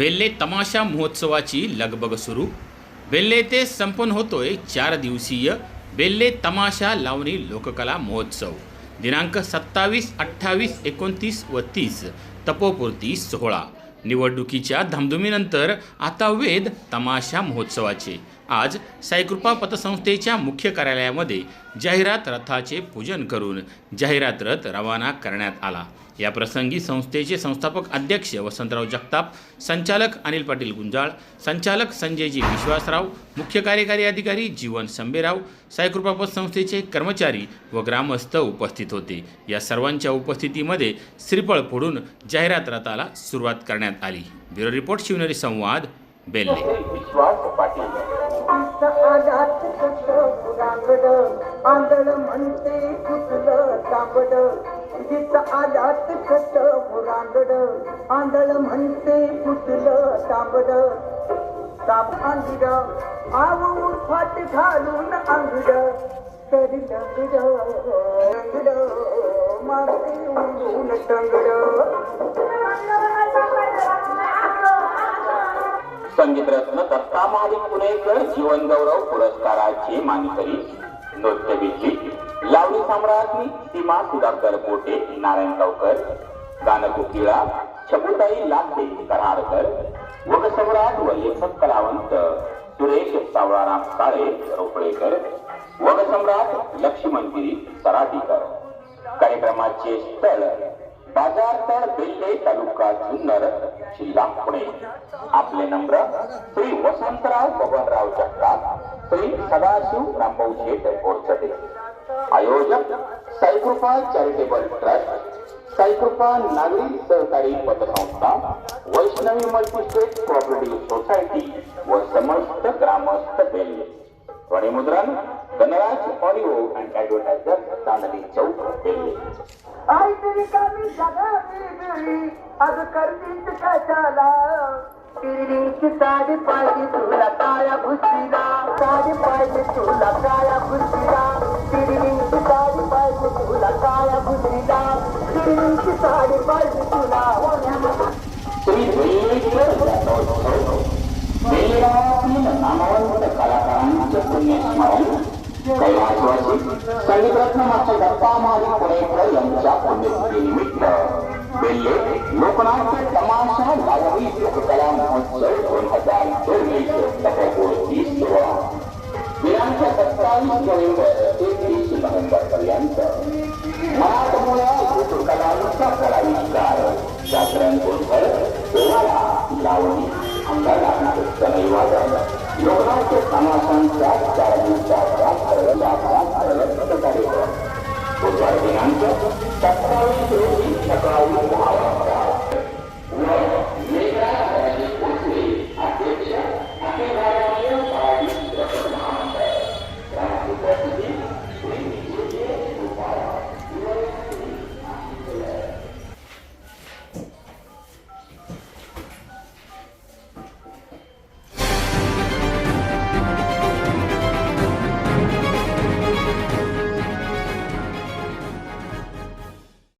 वेल्हे तमाशा महोत्सवाची लगबग सुरू. वेल्हे ते संपन्न होतोय चार दिवसीय बेल्ले तमाशा लावणी लोककला महोत्सव. दिनांक सत्तावीस अठ्ठावीस एकोणतीस व तीस. तपोपूर्ती सोहळा. निवडणुकीच्या धामधुमीनंतर आता वेद तमाशा महोत्सवाचे. आज साईकृपा पतसंस्थेच्या मुख्य कार्यालयामध्ये जाहिरात रथाचे पूजन करून जाहिरात रथ रवाना करण्यात आला. या प्रसंगी संस्थेचे संस्थापक अध्यक्ष वसंतराव जगताप संचालक अनिल पाटील गुंजाळ संचालक संजयजी विश्वासराव मुख्य कार्यकारी अधिकारी जीवन संबेराव साईकृपा पतसंस्थेचे कर्मचारी व ग्रामस्थ उपस्थित होते. या सर्वांच्या उपस्थितीमध्ये श्रीफळ फोडून जाहिरात रथाला सुरुवात करण्यात आली. ब्युरो रिपोर्ट शिवनेरी संवाद बेल्ले. विश्वास आजात कसं पुरांगड आंधळ म्हणते कुठलं तांबड. जिथं आजात कसं पुरांगड आंधळ म्हणते कुठलं तांबड. ताप अंगड आवून फाट घालून अंगड तरी लंगड लंगड मागते उडून टंगड. संगीतरत्न दत्ता महाडिक पुणेकर जीवन गौरव पुरस्काराची मानकरी नृत्यविजी लावणी सम्राज्ञी सीमा सुधाकर पोटे नारायण गावकर गानकुकिळा छबुताई लाखे कराडकर वगसम्राट व लेखक कलावंत सुरेश सावळाराम काळे रोपळेकर वगसम्राट लक्ष्मणगिरी सराटीकर. कार्यक्रमाचे स्थळ बाजारतळ बेल्ले तालुका जुन्नर जिल्हा पुणे. आपले नम्र श्री वसंतराव बबनराव जगताप श्री सदाशिव रामभाऊ शेठ आयोजक साईकृपा चॅरिटेबल ट्रस्ट साईकृपा नागरी सहकारी पतसंस्था वैष्णवी मल्टीस्टेट कोऑपरेटिव्ह सोसायटी व समस्त ग्रामस्थ बेल्ले ध्वनिमुद्रण गणराज ऑडिओ अँड ऍडव्हर्टायझर चांदणी चौक बेल्ले आई तरी कमी जागा अग करतीच कशाला? तिरीची साडी पाहिजे तुला काळ्या भुसीला साडी पाहिजे तुला काळ्या भुसीला तिरीची साडी पाहिजे तुला काळ्या भुसीला तिरीची साडी पाहिजे तुला. वेळेगावातील नामवंत कलाकारांचे संगीतरत्न मास्टर दत्ता महारी पुणेकर यांच्या पुण्यतिथीनिमित्त बेल्ले लोकनाट्य तमाशा लावणी लोककला महोत्सव दोन हजार चोवीस तपोपूर्ती सोहळा दिनांक सत्तावीस नोव्हेंबर ते तीस नोव्हेंबर पर्यंत मराठमोळ्या लोककलांचा कलाविष्कार